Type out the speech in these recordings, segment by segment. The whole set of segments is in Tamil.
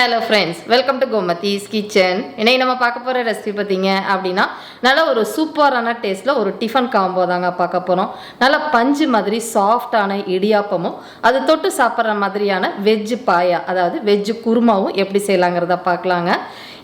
Hello friends welcome to Gomathi's kitchen இன்னைக்கு நம்ம பார்க்க போகிற ரெசிபி பார்த்தீங்க அப்படின்னா நல்ல ஒரு சூப்பரான டேஸ்ட்டில் ஒரு டிஃபன் காம்போ தாங்க பார்க்க போகிறோம் நல்ல பஞ்சு மாதிரி சாஃப்டான இடியாப்பமும் அது தொட்டு சாப்பிட்ற மாதிரியான வெஜ்ஜு பாயா அதாவது வெஜ்ஜு குருமாவும் எப்படி செய்யலாங்கிறத பார்க்கலாங்க.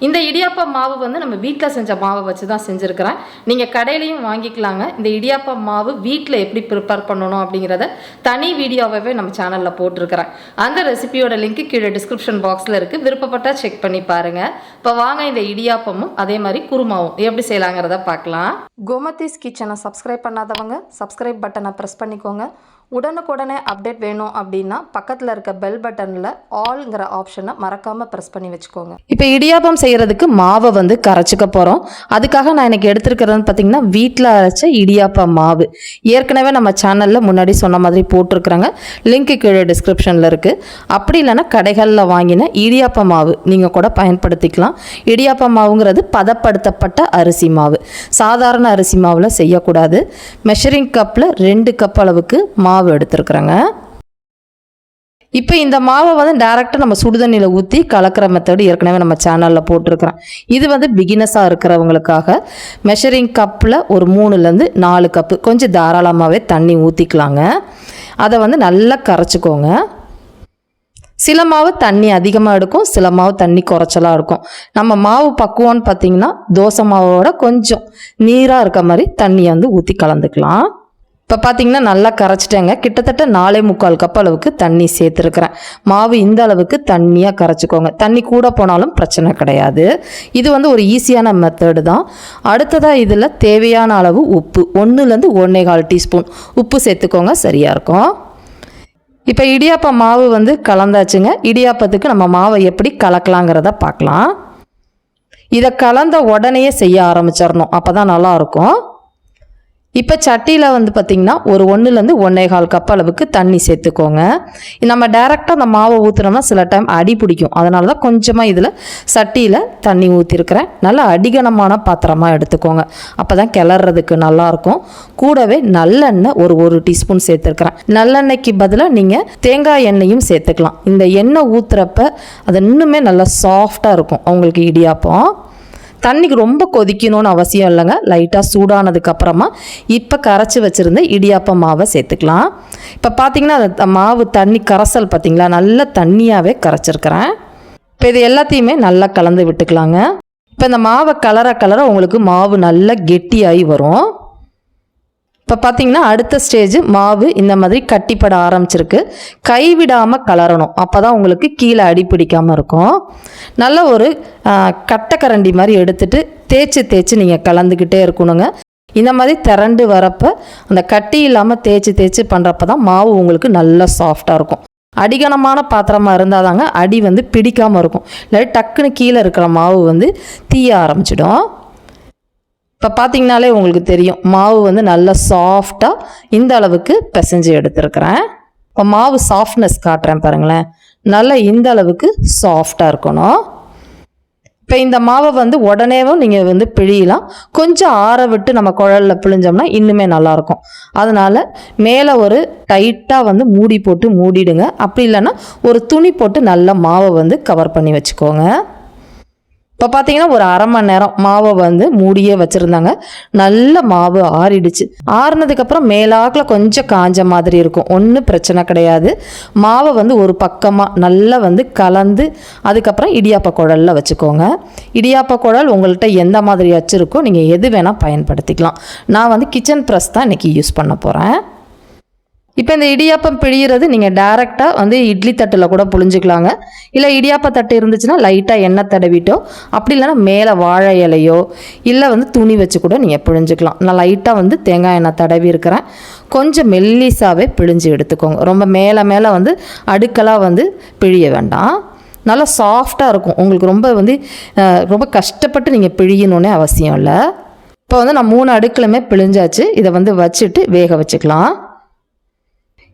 இந்த இடியாப்பம் மாவு வந்து நம்ம வீட்டில் செஞ்ச மாவை வச்சு தான் செஞ்சுருக்கிறேன். நீங்கள் கடையிலையும் வாங்கிக்கலாங்க. இந்த இடியாப்பம் மாவு வீட்டில் எப்படி ப்ரிப்பேர் பண்ணணும் அப்படிங்கிறத தனி வீடியோவாகவே நம்ம சேனலில் போட்டிருக்கிறேன். அந்த ரெசிபியோட லிங்க் கீழே டிஸ்கிரிப்ஷன் பாக்ஸில் இருக்குது விருப்பப்பட்டால் செக் பண்ணி பாருங்கள் இப்போ வாங்க இந்த இடியாப்பமும் அதே மாதிரி குருமாவும் எப்படி செய்யலாங்கிறத பார்க்கலாம். கோமதிஸ் கிச்சனை சப்ஸ்கிரைப் பண்ணாதவங்க சப்ஸ்கிரைப் பட்டனை ப்ரெஸ் பண்ணிக்கோங்க. உடனுக்குடனே அப்டேட் வேணும் அப்படின்னா பக்கத்தில் இருக்க பெல் பட்டனில் ஆல்ங்கிற ஆப்ஷனை மறக்காமல் ப்ரெஸ் பண்ணி வச்சுக்கோங்க. இப்போ இடியாப்பம் செய்கிறதுக்கு மாவை வந்து கரைச்சிக்க போகிறோம் அதுக்காக நான் எனக்கு எடுத்துருக்கிறதுன்னு பார்த்தீங்கன்னா வீட்டில் அரைச்ச இடியாப்பம் மாவு. ஏற்கனவே நம்ம சேனலில் முன்னாடி சொன்ன மாதிரி போட்டிருக்கிறாங்க. லிங்க் கீழே டிஸ்கிரிப்ஷனில் இருக்குது அப்படி இல்லைன்னா கடைகளில் வாங்கின இடியாப்ப மாவு நீங்கள் கூட பயன்படுத்திக்கலாம். இடியாப்ப மாவுங்கிறது பதப்படுத்தப்பட்ட அரிசி மாவு. சாதாரண அரிசி மாவில் செய்யக்கூடாது. மெஷரிங் கப்பில் ரெண்டு கப் அளவுக்கு மாவு மாவு எடுத்துருக்குறேங்க. இப்போ இந்த மாவை வந்து டேரெக்டாக நம்ம சுடுதண்ணியில் ஊற்றி கலக்கிற மெத்தடு ஏற்கனவே நம்ம சேனலில் போட்டிருக்கிறோம். இது வந்து பிகினஸாக இருக்கிறவங்களுக்காக மெஷரிங் கப்பில் ஒரு மூணுலேருந்து நாலு கப்பு கொஞ்சம் தாராளமாகவே தண்ணி ஊற்றிக்கலாங்க அதை வந்து நல்லா கரைச்சிக்கோங்க. சில மாவு தண்ணி அதிகமாக எடுக்கும் சில மாவு தண்ணி குறைச்சலாக இருக்கும். நம்ம மாவு பக்குவம்னு பார்த்தீங்கன்னா தோசை மாவோட கொஞ்சம் நீராக இருக்க மாதிரி தண்ணியை வந்து ஊற்றி கலந்துக்கலாம். இப்போ பார்த்தீங்கன்னா நல்லா கரைச்சிட்டேங்க. கிட்டத்தட்ட நாலே முக்கால் கப் அளவுக்கு தண்ணி சேர்த்துருக்குறேன். மாவு இந்த அளவுக்கு தண்ணியாக கரைச்சிக்கோங்க. தண்ணி கூட போனாலும் பிரச்சனை கிடையாது. இது வந்து ஒரு ஈஸியான மெத்தடு தான். அடுத்ததாக இதில் தேவையான அளவு உப்பு. ஒன்றுலேருந்து ஒன்றே கால் டீஸ்பூன். உப்பு சேர்த்துக்கோங்க. சரியாக இருக்கும். இப்போ இடியாப்ப மாவு வந்து கலந்தாச்சுங்க. இடியாப்பத்துக்கு நம்ம மாவை எப்படி கலக்கலாங்கிறத பார்க்கலாம் இதை கலந்த உடனேயே செய்ய ஆரம்பிச்சிடணும். அப்போ தான் நல்லாயிருக்கும் இப்போ சட்டியில் வந்து பார்த்திங்கன்னா ஒரு ஒன்றுலேருந்து ஒன்றே கால் கப் அளவுக்கு தண்ணி சேர்த்துக்கோங்க. நம்ம டைரெக்டாக அந்த மாவை ஊற்றுனோம்னா சில டைம் அடி பிடிக்கும். அதனால தான் கொஞ்சமாக இதில் சட்டியில் தண்ணி ஊற்றிருக்கிறேன் நல்லா அடிகனமான பாத்திரமாக எடுத்துக்கோங்க. அப்போ தான் கிளறதுக்கு நல்லாயிருக்கும். கூடவே நல்லெண்ணெய் ஒரு ஒரு டீஸ்பூன் சேர்த்துருக்குறேன். நல்லெண்ணெய்க்கு பதிலாக நீங்கள் தேங்காய் எண்ணெயும் சேர்த்துக்கலாம். இந்த எண்ணெய் ஊற்றுறப்ப அது இன்னுமே நல்லா சாஃப்டாக இருக்கும். உங்களுக்கு இடியாப்பம். தண்ணிக்கு ரொம்ப கொதிக்கணும்னு அவசியம் இல்லைங்க. லைட்டாக சூடானதுக்கு அப்புறமா இப்போ கரைச்சி வச்சுருந்த இடியாப்ப மாவை சேர்த்துக்கலாம். இப்போ பார்த்தீங்கன்னா அந்த மாவு தண்ணி கரைசல் பார்த்திங்களா நல்ல தண்ணியாகவே கரைச்சிருக்கிறேன். இப்போ இது எல்லாத்தையுமே நல்லா கலந்து விட்டுக்கலாங்க. இப்போ இந்த மாவை கலர கலர உங்களுக்கு மாவு நல்லா கெட்டியாகி வரும். இப்போ பார்த்தீங்கன்னா அடுத்த ஸ்டேஜ் மாவு இந்த மாதிரி கட்டிப்பட ஆரம்பிச்சிருக்கு. கைவிடாமல் கலரணும். அப்போ தான் உங்களுக்கு கீழே அடி பிடிக்காமல் இருக்கும். நல்ல ஒரு கட்டக்கரண்டி மாதிரி எடுத்துட்டு தேய்ச்சி தேய்ச்சி நீங்கள் கலந்துக்கிட்டே இருக்கணுங்க. இந்த மாதிரி திரண்டு வரப்போ அந்த கட்டி இல்லாமல் தேய்ச்சி தேய்ச்சி பண்ணுறப்ப தான் மாவு உங்களுக்கு நல்லா சாஃப்டாக இருக்கும். அடிகனமான பாத்திரமாக இருந்தால் தாங்க அடி வந்து பிடிக்காமல் இருக்கும். இல்லாட்டி டக்குன்னு கீழே இருக்கிற மாவு வந்து தீய ஆரம்பிச்சிடும். இப்போ பார்த்தீங்கனாலே உங்களுக்கு தெரியும். மாவு வந்து நல்லா சாஃப்டாக இந்த அளவுக்கு பிசைஞ்சு எடுத்துருக்குறேன். இப்போ மாவு சாஃப்ட்னஸ் காட்டுறேன் பாருங்களேன். நல்லா இந்த அளவுக்கு சாஃப்டாக இருக்கணும். இப்போ இந்த மாவை வந்து உடனேவும் நீங்கள் வந்து பிழியலாம். கொஞ்சம் ஆற விட்டு நம்ம குழலில் பிழிஞ்சோம்னா இன்னுமே நல்லாயிருக்கும் அதனால் மேலே ஒரு டைட்டாக வந்து மூடி போட்டு மூடிடுங்க. அப்படி இல்லைன்னா ஒரு துணி போட்டு நல்லா மாவை வந்து கவர் பண்ணி வச்சுக்கோங்க. இப்போ பார்த்தீங்கன்னா ஒரு அரை மணி நேரம் மாவை வந்து மூடியே வச்சுருந்தாங்க. நல்ல மாவு ஆறிடுச்சு. ஆறுனதுக்கப்புறம் மேலாக்கில் கொஞ்சம் காஞ்ச மாதிரி இருக்கும். ஒன்றும் பிரச்சனை கிடையாது. மாவை வந்து ஒரு பக்கமாக நல்லா வந்து கலந்து அதுக்கப்புறம் இடியாப்ப குழலில் வச்சுக்கோங்க. இடியாப்ப குழல் உங்கள்கிட்ட எந்த மாதிரி வச்சுருக்கோ நீங்கள் எது வேணால் பயன்படுத்திக்கலாம். நான் வந்து கிச்சன் ப்ரெஸ் தான் இன்றைக்கி யூஸ் பண்ண போகிறேன் இப்போ இந்த இடியாப்பம் பிழியிறது நீங்கள் டேரெக்டாக வந்து இட்லி தட்டில் கூட புழிஞ்சிக்கலாங்க. இல்லை இடியாப்ப தட்டு இருந்துச்சுன்னா லைட்டாக எண்ணெய் தடவிட்டோ அப்படி இல்லைன்னா மேலே வாழை இலையோ இல்லை வந்து துணி வச்சு கூட நீங்கள் பிழிஞ்சிக்கலாம். நான் லைட்டாக வந்து தேங்காய் எண்ணெய் தடவி இருக்கிறேன். கொஞ்சம் மெல்லிசாவே பிழிஞ்சு எடுத்துக்கோங்க. ரொம்ப மேலே மேலே வந்து அடுக்கலாக வந்து பிழிய வேண்டாம். நல்லா சாஃப்டாக இருக்கும். உங்களுக்கு ரொம்ப வந்து ரொம்ப கஷ்டப்பட்டு நீங்கள் பிழியணுன்னே அவசியம் இல்லை. இப்போ வந்து நான் மூணு அடுக்கிலுமே பிழிஞ்சாச்சு. இதை வந்து வச்சுட்டு வேக வச்சுக்கலாம்.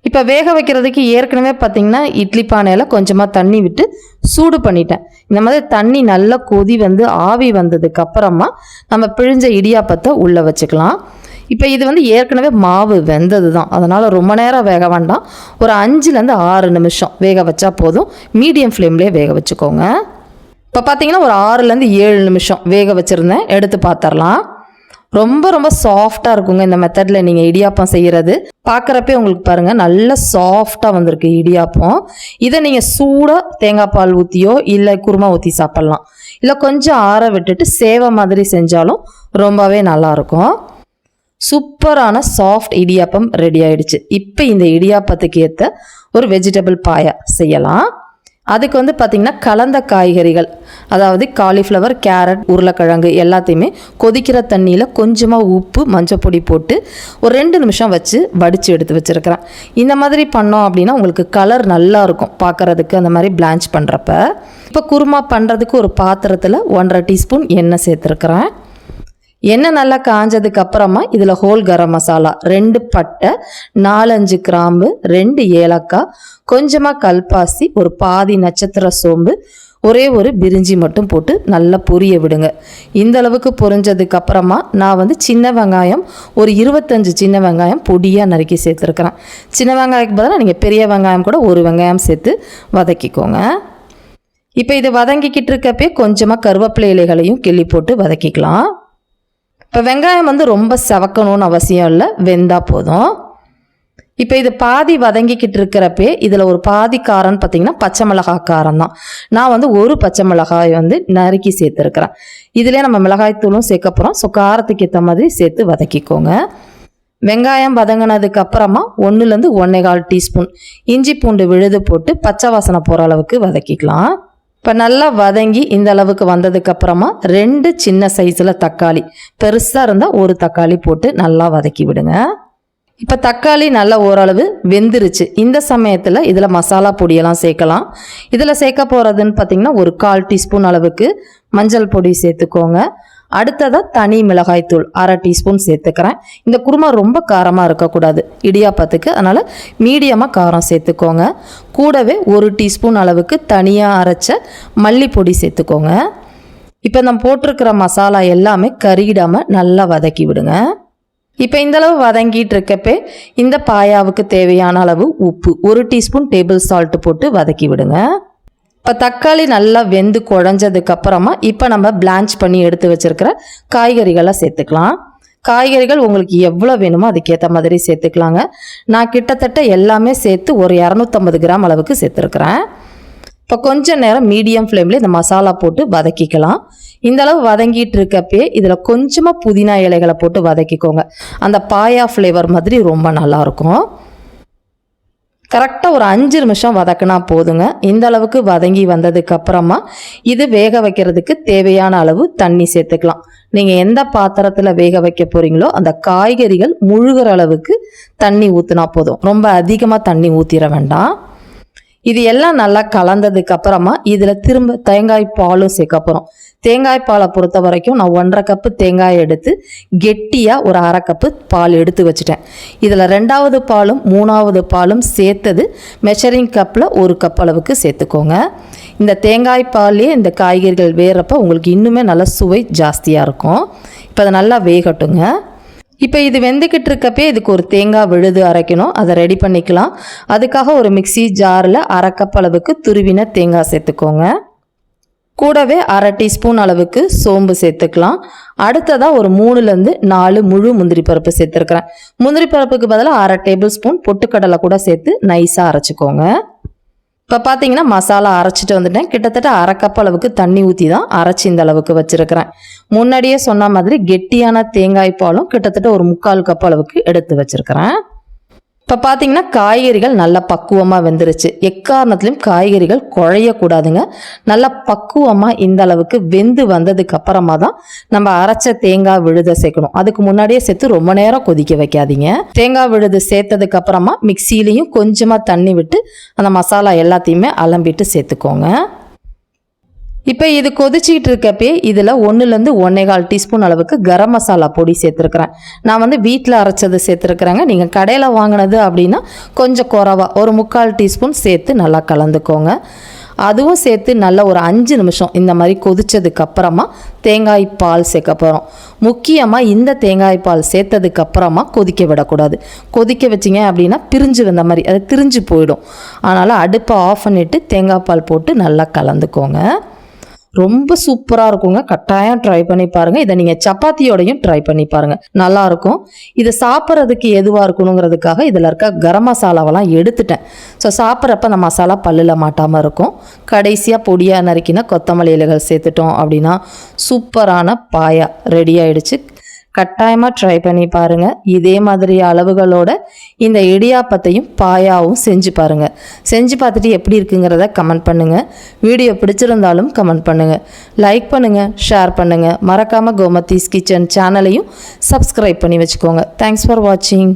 இப்போ வேக வைக்கிறதுக்கு ஏற்கனவே பார்த்தீங்கன்னா இட்லி பானையில் கொஞ்சமாக தண்ணி விட்டு சூடு பண்ணிட்டேன். இந்த மாதிரி தண்ணி நல்லா கொதி வந்து ஆவி வந்ததுக்கு அப்புறமா நம்ம பிழிஞ்ச இடியாப்பத்தை உள்ளே வச்சுக்கலாம். இப்போ இது வந்து ஏற்கனவே மாவு வெந்தது தான் அதனால் ரொம்ப நேரம் வேக வேண்டாம். ஒரு அஞ்சுலேருந்து ஆறு நிமிஷம் வேக வச்சா போதும். மீடியம் ஃப்ளேம்லேயே வேக வச்சுக்கோங்க. இப்போ பார்த்தீங்கன்னா ஒரு ஆறுலேருந்து ஏழு நிமிஷம் வேக வச்சுருந்தேன். எடுத்து பார்த்துடலாம் ரொம்ப ரொம்ப சாஃப்டாக இருக்குங்க இந்த மெத்தடில் நீங்கள் இடியாப்பம் செய்கிறது பார்க்குறப்பே உங்களுக்கு பாருங்கள் நல்ல சாஃப்டாக வந்திருக்கு இடியாப்பம். இதை நீங்கள் சூடாக தேங்காய் பால் ஊற்றியோ இல்லை குருமா ஊற்றி சாப்பிட்லாம். இல்லை கொஞ்சம் ஆற விட்டுட்டு சேவை மாதிரி செஞ்சாலும் ரொம்பவே நல்லாயிருக்கும் சூப்பரான சாஃப்ட் இடியாப்பம் ரெடி ஆயிடுச்சு. இப்போ இந்த இடியாப்பத்துக்கு ஏற்ற ஒரு வெஜிடபிள் பாயா செய்யலாம். அதுக்கு வந்து பார்த்திங்கன்னா கலந்த காய்கறிகள் அதாவது காலிஃப்ளவர் கேரட் உருளைக்கிழங்கு எல்லாத்தையுமே கொதிக்கிற தண்ணியில் கொஞ்சமாக உப்பு மஞ்சப்பொடி போட்டு ஒரு ரெண்டு நிமிஷம் வச்சு வடித்து எடுத்து வச்சுருக்கிறேன். இந்த மாதிரி பண்ணோம் அப்படின்னா உங்களுக்கு கலர் நல்லா இருக்கும் பார்க்குறதுக்கு அந்த மாதிரி பிளான்ச் பண்ணுறப்ப இப்போ குருமா பண்ணுறதுக்கு ஒரு பாத்திரத்தில் ஒன்றரை டீஸ்பூன் எண்ணெய் சேர்த்துருக்குறேன். எண்ணெய் நல்லா காஞ்சதுக்கு அப்புறமா இதில் ஹோல் கரம் மசாலா ரெண்டு பட்டை நாலஞ்சு கிராம்பு ரெண்டு ஏலக்காய் கொஞ்சமாக கல்பாசி ஒரு பாதி நட்சத்திர சோம்பு ஒரே ஒரு பிரிஞ்சி மட்டும் போட்டு நல்லா பொரிய விடுங்க. இந்த அளவுக்கு பொரிஞ்சதுக்கு அப்புறமா நான் வந்து சின்ன வெங்காயம் ஒரு இருபத்தஞ்சு சின்ன வெங்காயம் பொடியாக நறுக்கி சேர்த்துருக்குறேன். சின்ன வெங்காயத்துக்கு பதிலாக நீங்கள் பெரிய வெங்காயம் கூட ஒரு வெங்காயம் சேர்த்து வதக்கிக்கோங்க. இப்போ இது வதங்கிக்கிட்டு இருக்கப்பே கொஞ்சமாக கருவேப்பிலை இலைகளையும் கிள்ளி போட்டு வதக்கிக்கலாம். இப்போ வெங்காயம் வந்து ரொம்ப செவக்கணும்னு அவசியம் இல்லை. வெந்தால் போதும். இப்போ இது பாதி வதங்கிக்கிட்டு இருக்கிறப்பே இதில் ஒரு பாதி காரம்னு பார்த்தீங்கன்னா பச்சை மிளகாய் காரம் தான். நான் வந்து ஒரு பச்சை மிளகாய் வந்து நறுக்கி சேர்த்துருக்குறேன். இதிலே நம்ம மிளகாய் தூளும் சேர்க்க போகிறோம் ஸோ காரத்துக்கு ஏற்ற மாதிரி சேர்த்து வதக்கிக்கோங்க. வெங்காயம் வதங்கினதுக்கு அப்புறமா ஒன்றுலேருந்து ஒன்றே கால் டீஸ்பூன் இஞ்சி பூண்டு விழுது போட்டு பச்சை வாசனை போகிற அளவுக்கு வதக்கிக்கலாம். இப்போ நல்லா வதங்கி இந்த அளவுக்கு வந்ததுக்கு அப்புறமா ரெண்டு சின்ன சைஸில் தக்காளி. பெருசாக இருந்தால் ஒரு தக்காளி போட்டு நல்லா வதக்கி விடுங்க. இப்போ தக்காளி நல்லா ஓரளவு வெந்துருச்சு. இந்த சமயத்தில் இதில் மசாலா பொடியெல்லாம் சேர்க்கலாம். இதில் சேர்க்க போகிறதுன்னு பார்த்தீங்கன்னா ஒரு கால் டீஸ்பூன் அளவுக்கு மஞ்சள் பொடி சேர்த்துக்கோங்க. அடுத்ததாக தனி மிளகாய்த்தூள் அரை டீஸ்பூன் சேர்த்துக்கிறேன். இந்த குருமா ரொம்ப காரமாக இருக்கக்கூடாது. இடியாப்பத்துக்கு. அதனால் மீடியமாக காரம் சேர்த்துக்கோங்க. கூடவே ஒரு டீஸ்பூன் அளவுக்கு தனியாக அரைச்ச மல்லிப்பொடி சேர்த்துக்கோங்க. இப்போ நம்ம போட்டிருக்கிற மசாலா எல்லாமே கருகிடாமல் நல்லா வதக்கி விடுங்க. இப்போ இந்த அளவு வதங்கிட்டு இருக்கப்பே இந்த பாயாவுக்கு தேவையான அளவு உப்பு. ஒரு டீஸ்பூன் டேபிள் சால்ட்டு போட்டு வதக்கி விடுங்க. இப்போ தக்காளி நல்லா வெந்து குழஞ்சதுக்கு அப்புறமா இப்போ நம்ம பிளான்ச் பண்ணி எடுத்து வச்சிருக்கிற காய்கறிகளை சேர்த்துக்கலாம். காய்கறிகள் உங்களுக்கு எவ்வளோ வேணுமோ அதுக்கேற்ற மாதிரி சேர்த்துக்கலாங்க. நான் கிட்டத்தட்ட எல்லாமே சேர்த்து ஒரு இரநூத்தம்பது கிராம் அளவுக்கு சேர்த்துருக்குறேன். இப்போ கொஞ்ச நேரம் மீடியம் ஃப்ளேமில் இந்த மசாலா போட்டு வதக்கிக்கலாம். இந்த அளவு வதங்கிட்டு இருக்கப்பே இதில் கொஞ்சமாக புதினா இலைகளை போட்டு வதக்கிக்கோங்க. அந்த பாயா ஃப்ளேவர் மாதிரி ரொம்ப நல்லாயிருக்கும் கரெக்டாக ஒரு அஞ்சு நிமிஷம் வதக்கினா போதுங்க. இந்த அளவுக்கு வதங்கி வந்ததுக்கு அப்புறமா இது வேக வைக்கிறதுக்கு தேவையான அளவு தண்ணி சேர்த்துக்கலாம். நீங்கள் எந்த பாத்திரத்தில் வேக வைக்க போகிறீங்களோ அந்த காய்கறிகள் முழுகிற அளவுக்கு தண்ணி ஊற்றினா போதும். ரொம்ப அதிகமாக தண்ணி ஊற்றிட வேண்டாம். இது எல்லாம் நல்லா கலந்ததுக்கு அப்புறமா இதில் திரும்ப தேங்காய் பாலும் சேர்க்க போகிறோம் தேங்காய் பாலை பொறுத்த வரைக்கும் நான் ஒன்றரை கப்பு தேங்காய் எடுத்து கெட்டியாக ஒரு அரை கப்பு பால் எடுத்து வச்சுட்டேன். இதில் ரெண்டாவது பாலும் மூணாவது பாலும் சேர்த்தது மெஷரிங் கப்பில் ஒரு கப் அளவுக்கு சேர்த்துக்கோங்க. இந்த தேங்காய் பாலே இந்த காய்கறிகள் வேறப்ப உங்களுக்கு இன்னுமே நல்ல சுவை ஜாஸ்தியாக இருக்கும். இப்போ அதை நல்லா வேகட்டுங்க. இப்போ இது வெந்துக்கிட்டு இருக்கப்பே இதுக்கு ஒரு தேங்காய் விழுது அரைக்கணும். அதை ரெடி பண்ணிக்கலாம். அதுக்காக ஒரு மிக்ஸி ஜாரில் அரை கப் அளவுக்கு துருவின தேங்காய் சேர்த்துக்கோங்க. கூடவே அரை டீஸ்பூன் அளவுக்கு சோம்பு சேர்த்துக்கலாம். அடுத்ததாக ஒரு மூணுலேருந்து நாலு முழு முந்திரி பருப்பு சேர்த்துருக்குறேன். முந்திரி பருப்புக்கு பதிலாக அரை டேபிள் ஸ்பூன் பொட்டுக்கடலை கூட சேர்த்து நைஸாக அரைச்சிக்கோங்க. இப்போ பார்த்தீங்கன்னா மசாலா அரைச்சிட்டு வந்துட்டேன். கிட்டத்தட்ட அரை கப் அளவுக்கு தண்ணி ஊற்றி தான் அரைச்சி இந்த அளவுக்கு வச்சுருக்கிறேன். முன்னாடியே சொன்ன மாதிரி கெட்டியான தேங்காய் பாலும் கிட்டத்தட்ட ஒரு முக்கால் கப் அளவுக்கு எடுத்து வச்சுருக்கிறேன். இப்போ பார்த்தீங்கன்னா காய்கறிகள் நல்லா பக்குவமாக வெந்துருச்சு. எக்காரணத்துலையும் காய்கறிகள் குழையக்கூடாதுங்க. நல்லா பக்குவமாக இந்த அளவுக்கு வெந்து வந்ததுக்கு அப்புறமா தான் நம்ம அரைச்ச தேங்காய் விழுதை சேர்க்கணும். அதுக்கு முன்னாடியே சேர்த்து ரொம்ப நேரம் கொதிக்க வைக்காதீங்க. தேங்காய் விழுது சேர்த்ததுக்கு அப்புறமா மிக்சியிலையும் கொஞ்சமாக தண்ணி விட்டு அந்த மசாலா எல்லாத்தையுமே அலம்பிட்டு சேர்த்துக்கோங்க. இப்போ இது கொதிச்சிக்கிட்டு இருக்கப்பே இதில் ஒன்றுலேருந்து ஒன்றே கால் டீஸ்பூன் அளவுக்கு கரம் மசாலா பொடி சேர்த்துருக்குறேன். நான் வந்து வீட்டில் அரைச்சது சேர்த்துருக்குறேங்க. நீங்கள் கடையில் வாங்கினது அப்படின்னா கொஞ்சம் குறவா ஒரு முக்கால் டீஸ்பூன் சேர்த்து நல்லா கலந்துக்கோங்க. அதுவும் சேர்த்து நல்ல ஒரு அஞ்சு நிமிஷம் இந்த மாதிரி கொதித்ததுக்கப்புறமா தேங்காய் பால் சேர்க்க போகிறோம் முக்கியமாக இந்த தேங்காய் பால் சேர்த்ததுக்கு அப்புறமா கொதிக்க விடக்கூடாது. கொதிக்க வச்சிங்க அப்படின்னா பிரிஞ்சு வந்த மாதிரி அது திரிஞ்சு போயிடும். அதனால் அடுப்பை ஆஃப் பண்ணிவிட்டு தேங்காய் பால் போட்டு நல்லா கலந்துக்கோங்க. ரொம்ப சூப்பராக இருக்குங்க. கட்டாயம் ட்ரை பண்ணி பாருங்கள் இதை நீங்கள் சப்பாத்தியோடையும் ட்ரை பண்ணி பாருங்கள் நல்லாயிருக்கும் இதை சாப்பிட்றதுக்கு எதுவாக இருக்கணுங்கிறதுக்காக இதில் இருக்க கரம் மசாலாவெல்லாம் எடுத்துட்டேன். ஸோ சாப்பிட்றப்ப அந்த மசாலா பல்லில் மாட்டாமல் இருக்கும். கடைசியாக பொடியாக நறுக்கின கொத்தமல்லி இலைகள் சேர்த்துட்டோம் அப்படின்னா சூப்பரான பாயா ரெடி ஆயிடுச்சு. கட்டாயமாக ட்ரை பண்ணி பாருங்கள் இதே மாதிரி அளவுகளோட இந்த இடியாப்பத்தையும் பாயாவும் செஞ்சு பாருங்கள் செஞ்சு பார்த்துட்டு எப்படி இருக்குங்கிறத கமெண்ட் பண்ணுங்கள் வீடியோ பிடிச்சிருந்தாலும் கமெண்ட் பண்ணுங்கள் லைக் பண்ணுங்கள் ஷேர் பண்ணுங்கள் மறக்காமல் கோமத்தீஸ் கிச்சன் சேனலையும் சப்ஸ்கிரைப் பண்ணி வச்சுக்கோங்க. தேங்க்ஸ் ஃபார் வாட்சிங்